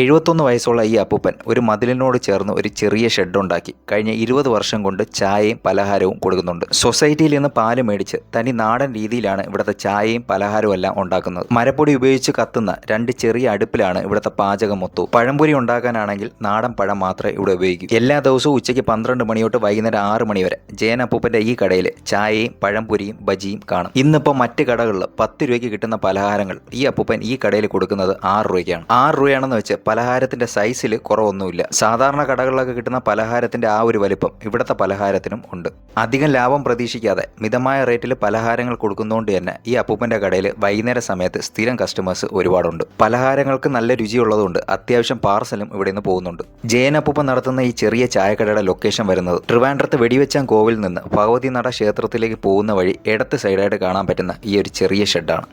എഴുപത്തൊന്ന് വയസ്സുള്ള ഈ അപ്പൂപ്പൻ ഒരു മതിലിനോട് ചേർന്ന് ഒരു ചെറിയ ഷെഡ് ഉണ്ടാക്കി. കഴിഞ്ഞ ഇരുപത് വർഷം കൊണ്ട് ചായയും പലഹാരവും കൊടുക്കുന്നുണ്ട്. സൊസൈറ്റിയിൽ നിന്ന് പാൽ മേടിച്ച് തനി നാടൻ രീതിയിലാണ് ഇവിടുത്തെ ചായയും പലഹാരവും എല്ലാം ഉണ്ടാക്കുന്നത്. മരപ്പൊടി ഉപയോഗിച്ച് കത്തുന്ന രണ്ട് ചെറിയ അടുപ്പിലാണ് ഇവിടുത്തെ പാചകം മൊത്തു പഴംപൊരി ഉണ്ടാക്കാനാണെങ്കിൽ നാടൻ പഴം മാത്രമേ ഇവിടെ ഉപയോഗിക്കൂ. എല്ലാ ദിവസവും ഉച്ചയ്ക്ക് പന്ത്രണ്ട് മണി തൊട്ട് വൈകുന്നേരം ആറ് മണി വരെ ജയൻ അപ്പൂപ്പന്റെ ഈ കടയിൽ ചായയും പഴംപൊരിയും ബജിയും കാണും. ഇന്നിപ്പോൾ മറ്റ് കടകളിൽ പത്ത് രൂപയ്ക്ക് കിട്ടുന്ന പലഹാരങ്ങൾ ഈ അപ്പൂപ്പൻ ഈ കടയിൽ കൊടുക്കുന്നത് ആറ് രൂപയ്ക്കാണ്. ആറ് രൂപയാണെന്ന് വെച്ച് പലഹാരത്തിന്റെ സൈസിൽ കുറവൊന്നുമില്ല. സാധാരണ കടകളിലൊക്കെ കിട്ടുന്ന പലഹാരത്തിന്റെ ആ ഒരു വലിപ്പം ഇവിടുത്തെ പലഹാരത്തിനും ഉണ്ട്. അധികം ലാഭം പ്രതീക്ഷിക്കാതെ മിതമായ റേറ്റിൽ പലഹാരങ്ങൾ കൊടുക്കുന്നതുകൊണ്ട് തന്നെ ഈ അപ്പൂപ്പന്റെ കടയിൽ വൈകുന്നേര സമയത്ത് സ്ഥിരം കസ്റ്റമേഴ്സ് ഒരുപാടുണ്ട്. പലഹാരങ്ങൾക്ക് നല്ല രുചിയുള്ളതുകൊണ്ട് അത്യാവശ്യം പാർസലും ഇവിടെ നിന്ന് പോകുന്നുണ്ട്. ജയൻ അപ്പൂപ്പൻ നടത്തുന്ന ഈ ചെറിയ ചായക്കടയുടെ ലൊക്കേഷൻ വരുന്നത് ട്രിവാൻഡ്രത്ത് വെടിവെച്ചാൻ കോവിൽ നിന്ന് ഭഗവതി നട ക്ഷേത്രത്തിലേക്ക് പോകുന്ന വഴി ഇടത്ത് സൈഡായിട്ട് കാണാൻ പറ്റുന്ന ഈ ഒരു ചെറിയ ഷെഡാണ്